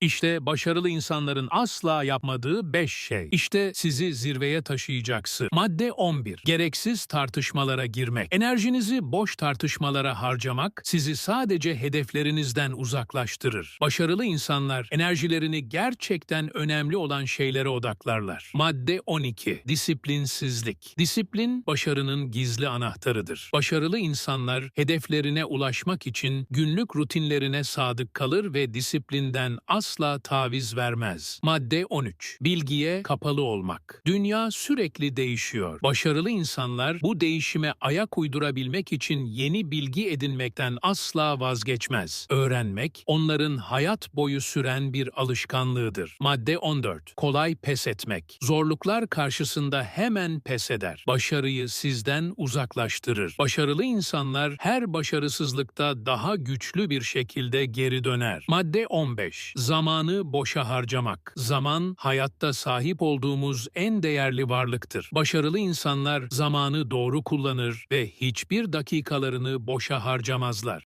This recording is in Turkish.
İşte başarılı insanların asla yapmadığı 5 şey. İşte sizi zirveye taşıyacaksın. Madde 11. Gereksiz tartışmalara girmek. Enerjinizi boş tartışmalara harcamak sizi sadece hedeflerinizden uzaklaştırır. Başarılı insanlar enerjilerini gerçekten önemli olan şeylere odaklarlar. Madde 12. Disiplinsizlik. Disiplin başarının gizli anahtarıdır. Başarılı insanlar hedeflerine ulaşmak için günlük rutinlerine sadık kalır ve disiplinden asla taviz vermez. Madde 13. Bilgiye kapalı olmak. Dünya sürekli değişiyor. Başarılı insanlar bu değişime ayak uydurabilmek için yeni bilgi edinmekten asla vazgeçmez. Öğrenmek onların hayat boyu süren bir alışkanlığıdır. Madde 14. Kolay pes etmek. Zorluklar karşısında hemen pes eder. Başarıyı sizden uzaklaştırır. Başarılı insanlar her başarısızlıkta daha güçlü bir şekilde geri döner. Madde 15. Zamanı boşa harcamak. Zaman hayatta sahip olduğumuz en değerli varlıktır. Başarılı insanlar zamanı doğru kullanır ve hiçbir dakikalarını boşa harcamazlar.